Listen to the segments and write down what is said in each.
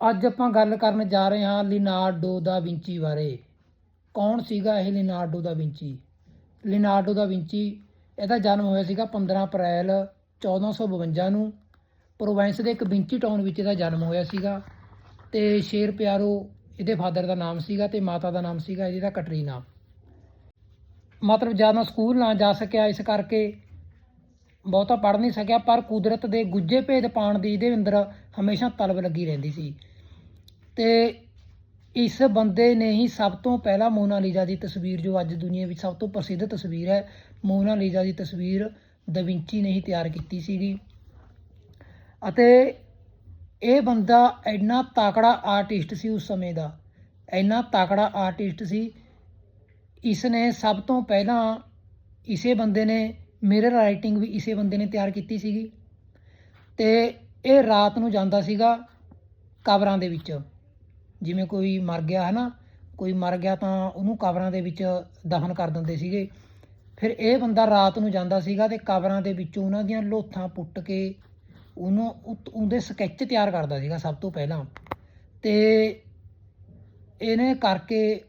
ਅੱਜ ਆਪਾਂ ਗੱਲ ਕਰਨ ਜਾ ਰਹੇ ਹਾਂ ਲਿਨਾਰਡੋ ਦਾ ਵਿੰਚੀ ਬਾਰੇ। ਕੌਣ ਸੀਗਾ ਇਹ ਲਿਨਾਰਡੋ ਦਾ ਵਿੰਚੀ? ਲਿਨਾਰਡੋ ਦਾ ਵਿੰਚੀ ਇਹਦਾ ਜਨਮ ਹੋਇਆ ਸੀਗਾ 15 ਅਪ੍ਰੈਲ 1452 ਨੂੰ। ਪ੍ਰੋਵੈਂਸ ਦੇ ਇੱਕ ਵਿੰਚੀ ਟਾਊਨ ਵਿੱਚ ਇਹਦਾ ਜਨਮ ਹੋਇਆ ਸੀਗਾ ਤੇ ਸ਼ੇਰ ਪਿਆਰੋ ਇਹਦੇ ਫਾਦਰ ਦਾ ਨਾਮ ਸੀਗਾ ਤੇ ਮਾਤਾ ਦਾ ਨਾਮ ਸੀਗਾ ਇਹਦਾ ਦਾ ਕਟਰੀਨਾ। ਮਤਲਬ ਜ਼ਿਆਦਾ ਸਕੂਲ ਨਾ ਜਾ ਸਕਿਆ ਇਸ ਕਰਕੇ ਬਹੁਤਾ ਪੜ੍ਹ ਨਹੀਂ ਸਕਿਆ, ਪਰ ਕੁਦਰਤ ਦੇ ਗੁੱਜੇ ਭੇਦ ਪਾਉਣ ਦੀ ਇਹਦੇ ਅੰਦਰ ਹਮੇਸ਼ਾ ਤਲਬ ਲੱਗੀ ਰਹਿੰਦੀ ਸੀ। ਤੇ ਇਸ ਬੰਦੇ ਨੇ ਹੀ ਸਭ ਤੋਂ ਪਹਿਲਾਂ ਮੋਨਾਲੀਜ਼ਾ ਦੀ ਤਸਵੀਰ, ਜੋ ਅੱਜ ਦੁਨੀਆ ਵਿੱਚ ਸਭ ਤੋਂ ਪ੍ਰਸਿੱਧ ਤਸਵੀਰ ਹੈ ਮੋਨਾਲੀਜ਼ਾ ਦੀ ਤਸਵੀਰ ਦਾ ਵਿੰਚੀ ਨੇ ਹੀ ਤਿਆਰ ਕੀਤੀ ਸੀਗੀ। ਅਤੇ ਇਹ ਬੰਦਾ ਇੰਨਾ ਤਾਕੜਾ ਆਰਟਿਸਟ ਸੀ ਉਸ ਸਮੇਂ ਦਾ, ਇੰਨਾ ਤਾਕੜਾ ਆਰਟਿਸਟ ਸੀ, ਇਸ ਨੇ ਸਭ ਤੋਂ ਪਹਿਲਾਂ ਇਸੇ ਬੰਦੇ ਨੇ ਮਿਰਰ ਰਾਈਟਿੰਗ ਵੀ ਇਸੇ ਬੰਦੇ ਨੇ ਤਿਆਰ ਕੀਤੀ ਸੀਗੀ। ਤੇ ਇਹ ਰਾਤ ਨੂੰ ਜਾਂਦਾ ਸੀਗਾ ਕਬਰਾਂ ਦੇ ਵਿੱਚ। ਜਿਵੇਂ ਕੋਈ ਮਰ ਗਿਆ ਹੈ ਨਾ ਕੋਈ ਮਰ ਗਿਆ ਤਾਂ ਉਹਨੂੰ ਕਬਰਾਂ ਦੇ ਵਿੱਚ ਦਫਨ ਕਰ ਦਿੰਦੇ ਸੀਗੇ। ਫਿਰ ਇਹ ਬੰਦਾ ਰਾਤ ਨੂੰ ਜਾਂਦਾ ਸੀਗਾ ਤੇ ਕਬਰਾਂ ਦੇ ਵਿੱਚੋਂ ਉਹਨਾਂ ਦੀਆਂ ਲੋਥਾਂ ਪੁੱਟ ਕੇ ਉਹਨੂੰ ਉਤ- ਉਹਦੇ ਸਕੈਚ ਤਿਆਰ ਕਰਦਾ ਸੀਗਾ ਸਭ ਤੋਂ ਪਹਿਲਾਂ। ਤੇ ਇਹਨੇ ਕਰਕੇ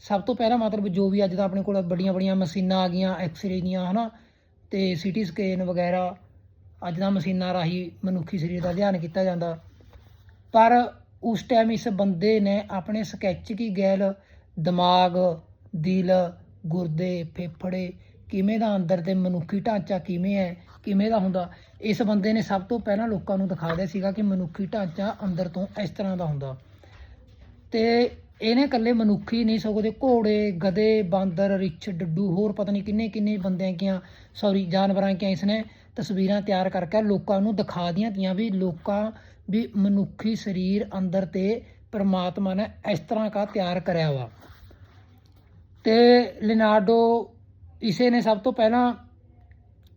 ਸਭ ਤੋਂ ਪਹਿਲਾਂ ਮਤਲਬ ਜੋ ਵੀ ਅੱਜ ਦਾ ਆਪਣੇ ਕੋਲ ਵੱਡੀਆਂ ਬੜੀਆਂ ਮਸ਼ੀਨਾਂ ਆ ਗਈਆਂ ਐਕਸ-ਰੇ ਦੀਆਂ, ਹਨਾ? ਤੇ ਸੀਟੀ ਸਕੈਨ ਵਗੈਰਾ ਅੱਜ ਦਾ ਮਸ਼ੀਨਾਂ ਰਾਹੀਂ ਮਨੁੱਖੀ ਸਰੀਰ ਦਾ ਅਧਿਐਨ ਕੀਤਾ ਜਾਂਦਾ। ਪਰ ਉਸ ਟਾਈਮ ਇਸ ਬੰਦੇ ਨੇ ਆਪਣੇ ਸਕੈਚ ਕੀ ਗੈਲ, ਦਿਮਾਗ, ਦਿਲ, ਗੁਰਦੇ, ਫੇਫੜੇ ਕਿਵੇਂ ਦਾ ਅੰਦਰ ਤੇ ਮਨੁੱਖੀ ਢਾਂਚਾ ਕਿਵੇਂ ਹੈ, ਕਿਵੇਂ ਦਾ ਹੁੰਦਾ, ਇਸ ਬੰਦੇ ਨੇ ਸਭ ਤੋਂ ਪਹਿਲਾਂ ਲੋਕਾਂ ਨੂੰ ਦਿਖਾ ਦਿਆ ਸੀਗਾ ਕਿ ਮਨੁੱਖੀ ਢਾਂਚਾ ਅੰਦਰ ਤੋਂ ਇਸ ਤਰ੍ਹਾਂ ਦਾ ਹੁੰਦਾ। ਤੇ ਇਹਨੇ ਇਕੱਲੇ ਮਨੁੱਖ ਹੀ ਨਹੀਂ, ਸਗੋਂ ਦੇ ਘੋੜੇ, ਗਧੇ, ਬਾਂਦਰ, ਰਿੱਛ, ਡੱਡੂ, ਹੋਰ ਪਤਾ ਨਹੀਂ ਕਿੰਨੇ ਕਿੰਨੇ ਬੰਦਿਆਂ ਕੀਆਂ ਸੌਰੀ ਜਾਨਵਰਾਂ ਕੀਆਂ ਇਸਨੇ ਤਸਵੀਰਾਂ ਤਿਆਰ ਕਰਕੇ ਲੋਕਾਂ ਨੂੰ ਦਿਖਾ ਦੀਆਂ ਤੀਆਂ ਵੀ ਲੋਕਾਂ ਵੀ ਮਨੁੱਖੀ ਸਰੀਰ ਅੰਦਰ ਤੇ ਪਰਮਾਤਮਾ ਨੇ ਇਸ ਤਰ੍ਹਾਂ ਕਾ ਤਿਆਰ ਕਰਿਆ ਵਾ। ਤੇ ਲਿਨਾਰਡੋ ਇਸੇ ਨੇ ਸਭ ਤੋਂ ਪਹਿਲਾਂ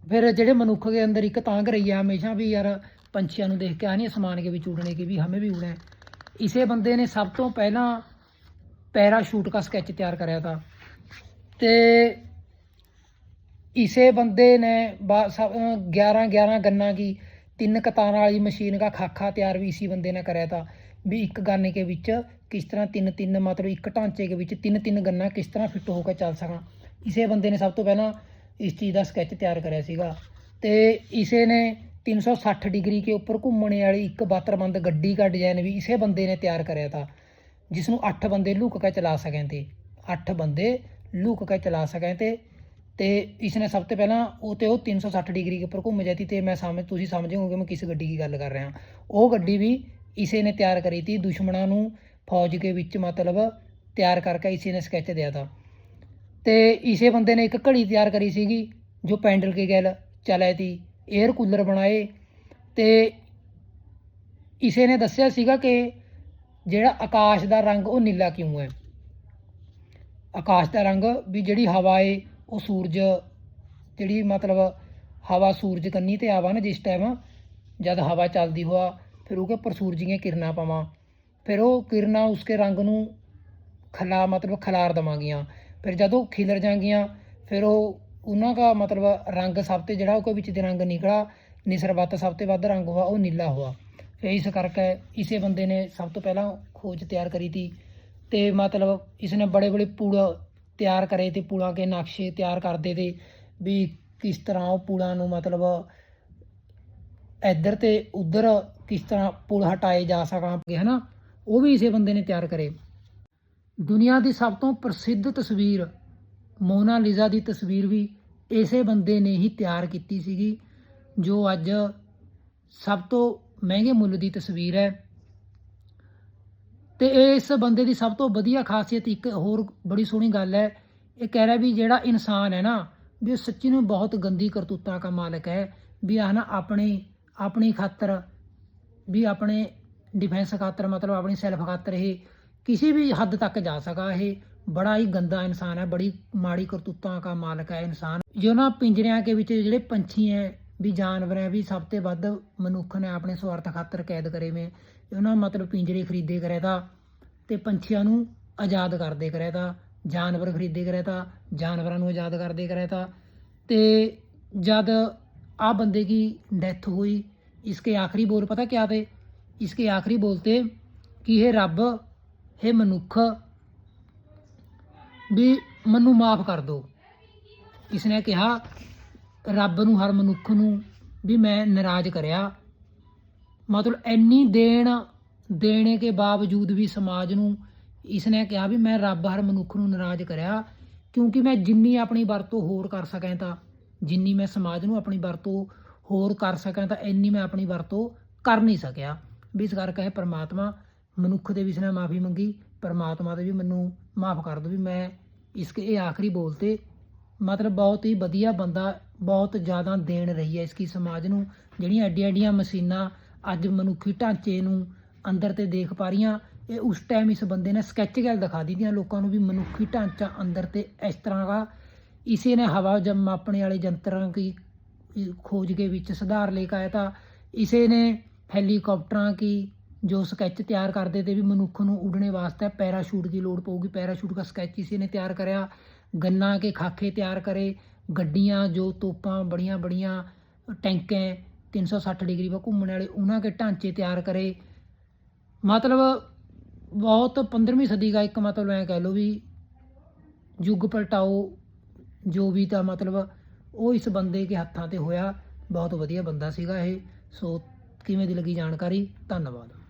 ਫਿਰ ਜਿਹੜੇ ਮਨੁੱਖ ਦੇ ਅੰਦਰ ਇੱਕ ਤਾਂਗ ਰਹੀ ਆ, ਹਮੇਸ਼ਾ ਵੀ ਯਾਰ ਪੰਛੀਆਂ ਨੂੰ ਦੇਖ ਕੇ ਆ ਨਹੀਂ ਅਸਮਾਨ ਕੇ ਵਿੱਚ ਉੜਨੇ ਕੀ ਵੀ ਹਮੇ ਵੀ ਉੜਨਾ ਇਸੇ ਬੰਦੇ ਨੇ ਸਭ ਤੋਂ ਪਹਿਲਾਂ ਪੈਰਾਸ਼ੂਟ ਦਾ ਸਕੈਚ ਤਿਆਰ ਕਰਿਆ ਤਾ। ਤੇ ਇਸੇ ਬੰਦੇ ਨੇ 11 11 ਗੰਨਾ ਕੀ ਤਿੰਨ ਕਤਾਰਾਂ ਵਾਲੀ ਮਸ਼ੀਨ ਦਾ ਖਾਖਾ ਤਿਆਰ ਵੀ ਇसी ਬੰਦੇ ਨੇ ਕਰਿਆ ਤਾ ਵੀ ਇੱਕ ਗੰਨੇ ਕੇ ਵਿੱਚ ਕਿਸ ਤਰ੍ਹਾਂ ਤਿੰਨ ਤਿੰਨ ਮਤਲਬ ਇੱਕ ਢਾਂਚੇ ਦੇ ਵਿੱਚ ਤਿੰਨ ਤਿੰਨ ਗੰਨਾ ਕਿਸ ਤਰ੍ਹਾਂ ਫਿੱਟ ਹੋ ਕੇ ਚੱਲ ਸਕਾਂ। ਇਸੇ ਬੰਦੇ ਨੇ ਸਭ ਤੋਂ ਪਹਿਲਾਂ ਇਸ ਚੀਜ਼ ਦਾ ਸਕੈਚ ਤਿਆਰ ਕਰਿਆ ਸੀਗਾ। ਤੇ ਇਸੇ ਨੇ 360 ਡਿਗਰੀ ਕੇ ਉੱਪਰ ਘੁੰਮਣੇ ਵਾਲੀ ਇੱਕ ਬਾਤਰਬੰਦ ਗੱਡੀ ਦਾ ਡਿਜ਼ਾਈਨ ਵੀ ਇਸੇ ਬੰਦੇ ਨੇ ਤਿਆਰ ਕਰਿਆ ਤਾ। ਜਿਸ ਨੂੰ 8 ਬੰਦੇ ਲੁਕ ਕੇ ਚਲਾ ਸਕਣ ਤੇ 8 ਬੰਦੇ ਲੁਕ ਕੇ ਚਲਾ ਸਕਣ ਤੇ ਤੇ ਇਸ ਨੇ ਸਭ ਤੋਂ ਪਹਿਲਾਂ ਉਹ ਤੇ ਉਹ 360 ਡਿਗਰੀ ਦੇ ਉੱਪਰ ਘੁੰਮ ਜਾਂਦੀ ਤੇ ਮੈਂ ਸਮਝ, ਤੁਸੀਂ ਸਮਝੋਗੇ ਮੈਂ ਕਿਸ ਗੱਡੀ ਦੀ ਗੱਲ ਕਰ ਰਿਹਾ ਉਹ ਗੱਡੀ ਵੀ ਇਸੇ ਨੇ ਤਿਆਰ ਕਰੀ ਤੀ, ਦੁਸ਼ਮਣਾਂ ਨੂੰ ਫੌਜ ਦੇ ਵਿੱਚ ਮਤਲਬ ਤਿਆਰ ਕਰਕੇ ਇਸੇ ਨੇ ਸਕੈਚ ਦਿਆ ਤਾ। ਤੇ ਇਸੇ ਬੰਦੇ ਨੇ ਇੱਕ ਘੜੀ ਤਿਆਰ ਕਰੀ ਸੀਗੀ, ਜੋ ਪੈਂਡਲ ਕੇ ਗੈਲ ਚਲਾਈ ਤੀ 에ਅਰ ਕੂਲਰ ਬਣਾਏ, ਤੇ ਇਸੇ ਨੇ ਦੱਸਿਆ ਸੀਗਾ ਕਿ ਜਿਹੜਾ ਆਕਾਸ਼ ਦਾ ਰੰਗ ਉਹ ਨੀਲਾ ਕਿਉਂ ਹੈ? ਆਕਾਸ਼ ਦਾ ਰੰਗ ਵੀ ਜਿਹੜੀ ਹਵਾ ਏ, ਉਹ ਸੂਰਜ, ਜਿਹੜੀ ਮਤਲਬ ਹਵਾ ਸੂਰਜ ਕੰਨੀ ਤੇ ਆਵਾ ਨਾ ਜਿਸ ਟਾਈਮ ਜਦ ਹਵਾ ਚੱਲਦੀ ਹੋਆ, ਫਿਰ ਉਹਕੇ ਪਰ ਸੂਰਜ ਦੀਆਂ ਕਿਰਨਾਂ ਪਾਵਾਂ। ਫਿਰ ਉਹ ਕਿਰਨਾਂ ਉਸਕੇ ਰੰਗ ਨੂੰ ਖਲਾ, ਮਤਲਬ ਖਲਾਰ ਦਵਾਂਗੀਆਂ। ਫਿਰ ਜਦੋਂ ਖਿਲਰ ਜਾਂਗੀਆਂ ਫਿਰ ਉਹ ਉਹਨਾਂ ਦਾ ਮਤਲਬ ਰੰਗ ਸਭ ਤੇ ਜਿਹੜਾ ਉਹ ਵਿੱਚ ਦੇ ਰੰਗ ਨਿਕਲਾ ਨਿਸਰਬਤ ਸਭ ਤੋਂ ਵੱਧ ਰੰਗ ਹੋਆ, ਉਹ ਨੀਲਾ ਹੋਆ। ਇਸ ਕਰਕੇ ਇਸੇ ਬੰਦੇ ਨੇ ਸਭ ਤੋਂ ਪਹਿਲਾਂ ਖੋਜ ਤਿਆਰ ਕਰੀ ਤੀ ਤੇ ਮਤਲਬ ਇਸ ਨੇ ਬੜੇ ਬੜੇ ਪੁਲ ਤਿਆਰ ਕਰੇ ਤੇ ਪੁਲਾਂ ਕੇ ਨਕਸ਼ੇ ਤਿਆਰ ਕਰਦੇ ਤੇ ਵੀ ਕਿਸ ਤਰ੍ਹਾਂ ਉਹ ਪੁਲਾਂ ਨੂੰ ਮਤਲਬ ਇੱਧਰ ਤੇ ਉੱਧਰ ਕਿਸ ਤਰ੍ਹਾਂ ਪੁਲ ਹਟਾਏ ਜਾ ਸਕਾਂਗੇ ਹਨਾ? ਉਹ ਵੀ ਇਸੇ ਬੰਦੇ ਨੇ ਤਿਆਰ ਕਰੇ। ਦੁਨੀਆ ਦੀ ਸਭ ਤੋਂ ਪ੍ਰਸਿੱਧ ਤਸਵੀਰ ਮੋਨਾਲੀਜ਼ਾ ਦੀ ਤਸਵੀਰ ਵੀ ਇਸੇ ਬੰਦੇ ਨੇ ਹੀ ਤਿਆਰ ਕੀਤੀ ਸੀਗੀ, ਜੋ ਅੱਜ ਸਭ ਤੋਂ ਮਹਿੰਗੇ ਮੁੱਲ ਦੀ ਤਸਵੀਰ ਹੈ। ਤੇ ਇਸ ਬੰਦੇ ਦੀ ਸਭ ਤੋਂ ਵਧੀਆ ਖਾਸੀਅਤ ਇੱਕ ਹੋਰ ਬੜੀ ਸੋਹਣੀ ਗੱਲ ਹੈ। ਇਹ ਕਹਿ ਰਿਹਾ ਵੀ ਜਿਹੜਾ ਇਨਸਾਨ ਹੈ ਨਾ, ਵੀ ਉਹ ਸੱਚੀ ਨੂੰ ਬਹੁਤ ਗੰਦੀ ਕਰਤੂਤਾਂ ਦਾ ਮਾਲਕ ਹੈ। ਵੀ ਆਹ ਨਾ ਆਪਣੀ ਆਪਣੀ ਖਾਤਰ, ਵੀ ਆਪਣੇ ਡਿਫੈਂਸ ਖਾਤਰ ਮਤਲਬ ਆਪਣੀ ਸੈਲਫ ਖਾਤਰ ਇਹ ਕਿਸੇ ਵੀ ਹੱਦ ਤੱਕ ਜਾ ਸਕਾ। ਇਹ ਬੜਾ ਹੀ ਗੰਦਾ ਇਨਸਾਨ ਹੈ, ਬੜੀ ਮਾੜੀ ਕਰਤੂਤਾਂ ਦਾ ਮਾਲਕ ਹੈ ਇਨਸਾਨ। ਜੋ ਨਾ ਪਿੰਜਰਿਆਂ ਕੇ ਵਿੱਚ ਜਿਹੜੇ ਪੰਛੀ ਹੈ ਵੀ ਜਾਨਵਰ ਹੈ ਵੀ ਸਭ ਤੋਂ ਵੱਧ ਮਨੁੱਖ ਨੇ ਆਪਣੇ ਸਵਾਰਥ ਖਾਤਰ ਕੈਦ ਕਰੇ ਵੇ ਉਹਨਾਂ ਮਤਲਬ ਪਿੰਜਰੇ ਖਰੀਦੇ ਕਰਿਆ ਤਾਂ ਤੇ ਪੰਛੀਆਂ ਨੂੰ ਆਜ਼ਾਦ ਕਰਦੇ ਕਰਿਆ ਤਾਂ ਜਾਨਵਰ ਖਰੀਦੇ ਕਰਿਆ ਤਾਂ ਜਾਨਵਰਾਂ ਨੂੰ ਆਜ਼ਾਦ ਕਰਦੇ ਕਰਿਆ ਤਾਂ ਤੇ ਜਦ ਆ ਬੰਦੇ ਦੀ ਡੈਥ हुई इसके आखिरी बोल पता क्या थे इसके आखिरी बोल थे ਕਿ ਇਹ ਰੱਬ ਇਹ ਮਨੁੱਖ ਵੀ ਮੈਨੂੰ ਮਾਫ ਕਰ ਦਿਓ ਇਸਨੇ ਕਿਹਾ ਰੱਬ ਨੂੰ, ਹਰ ਮਨੁੱਖ ਨੂੰ ਵੀ ਮੈਂ ਨਾਰਾਜ਼ ਕਰਿਆ। ਮਤਲਬ ਇੰਨੀ ਦੇਣ, ਦੇਣੇ ਕੇ ਬਾਵਜੂਦ ਵੀ ਸਮਾਜ ਨੂੰ ਇਸ ਨੇ ਕਿਹਾ ਵੀ ਮੈਂ ਰੱਬ, ਹਰ ਮਨੁੱਖ ਨੂੰ ਨਾਰਾਜ਼ ਕਰਿਆ, ਕਿਉਂਕਿ ਮੈਂ ਜਿੰਨੀ ਆਪਣੀ ਵਰਤੋਂ ਹੋਰ ਕਰ ਸਕਾਂ ਤਾਂ, ਜਿੰਨੀ ਮੈਂ ਸਮਾਜ ਨੂੰ ਆਪਣੀ ਵਰਤੋਂ ਹੋਰ ਕਰ ਸਕਾਂ ਤਾਂ ਇੰਨੀ ਮੈਂ ਆਪਣੀ ਵਰਤੋਂ ਕਰ ਨਹੀਂ ਸਕਿਆ। ਵੀ ਇਸ ਕਰਕੇ ਇਹ ਪ੍ਰਮਾਤਮਾ ਮਨੁੱਖ ਦੇ ਵੀ ਇਸਨੇ ਮਾਫੀ ਮੰਗੀ, ਪ੍ਰਮਾਤਮਾ ਦੇ ਵੀ ਮੈਨੂੰ ਮਾਫ ਕਰ ਦਿਓ ਵੀ ਮੈਂ ਇਸ ਇਹ ਆਖਰੀ ਬੋਲ ਤੇ ਮਤਲਬ ਬਹੁਤ ਹੀ ਵਧੀਆ ਬੰਦਾ ਬਹੁਤ ਜ਼ਿਆਦਾ ਦੇਣ ਰਹੀ ਹੈ ਇਸकी ਸਮਾਜ ਨੂੰ, ਜਿਹੜੀਆਂ ਐਡੀਆਂ ਐਡੀਆਂ ਮਸ਼ੀਨਾਂ ਅੱਜ ਮਨੁੱਖੀ ਢਾਂਚੇ ਨੂੰ ਅੰਦਰ ਤੇ ਦੇਖ ਪਾ ਰਹੀਆਂ, ਇਹ ਉਸ ਟਾਈਮ ਇਸ ਬੰਦੇ ਨੇ ਸਕੈਚ ਗੱਲ ਦਿਖਾ ਦਿੱਤੀਆਂ, ਲੋਕਾਂ ਨੂੰ ਵੀ ਮਨੁੱਖੀ ਢਾਂਚਾ ਅੰਦਰ ਤੇ ਇਸ ਤਰ੍ਹਾਂ ਦਾ ਇਸੇ ਨੇ ਹਵਾ ਜਮ ਮਾਪਣੇ ਵਾਲੇ ਯੰਤਰਾਂ ਦੀ ਖੋਜ ਕੇ ਵਿੱਚ ਸੁਧਾਰ ਲੈ ਕੇ ਆਇਆ ਤਾਂ ਇਸੇ ਨੇ ਹੈਲੀਕਾਪਟਰਾਂ ਕੀ ਜੋ ਸਕੈਚ ਤਿਆਰ ਕਰਦੇ ਤੇ ਵੀ ਮਨੁੱਖ ਨੂੰ ਉਡਣੇ ਵਾਸਤੇ ਪੈਰਾਸ਼ੂਟ ਦੀ ਲੋੜ ਪਊਗੀ, ਪੈਰਾਸ਼ੂਟ ਦਾ ਸਕੈਚ ਇਸੇ ਨੇ ਤਿਆਰ ਕਰਿਆ, ਗੰਨਾ ਕੇ ਖਾਕੇ ਤਿਆਰ ਕਰੇ ਗੱਡੀਆਂ, ਜੋ ਤੋਪਾਂ, ਬੜੀਆਂ ਬੜੀਆਂ ਟੈਂਕੇ 360 ਡਿਗਰੀ ਵਾ ਘੁੰਮਣ ਵਾਲੇ, ਉਹਨਾਂ ਕੇ ਢਾਂਚੇ ਤਿਆਰ ਕਰੇ। ਮਤਲਬ ਬਹੁਤ 15ਵੀਂ ਸਦੀ ਦਾ ਇੱਕ ਮਤਲਬ ਐ ਕਹਿ ਲਓ ਵੀ ਯੁੱਗ ਪਲਟਾਓ, ਜੋ ਵੀ ਤਾਂ ਮਤਲਬ ਉਹ ਇਸ ਬੰਦੇ ਕੇ ਹੱਥਾਂ ਤੇ ਹੋਇਆ, ਬਹੁਤ ਵਧੀਆ ਬੰਦਾ ਸੀਗਾ ਇਹ। ਸੋ ਕਿਵੇਂ ਦੀ ਲੱਗੀ ਜਾਣਕਾਰੀ? ਧੰਨਵਾਦ।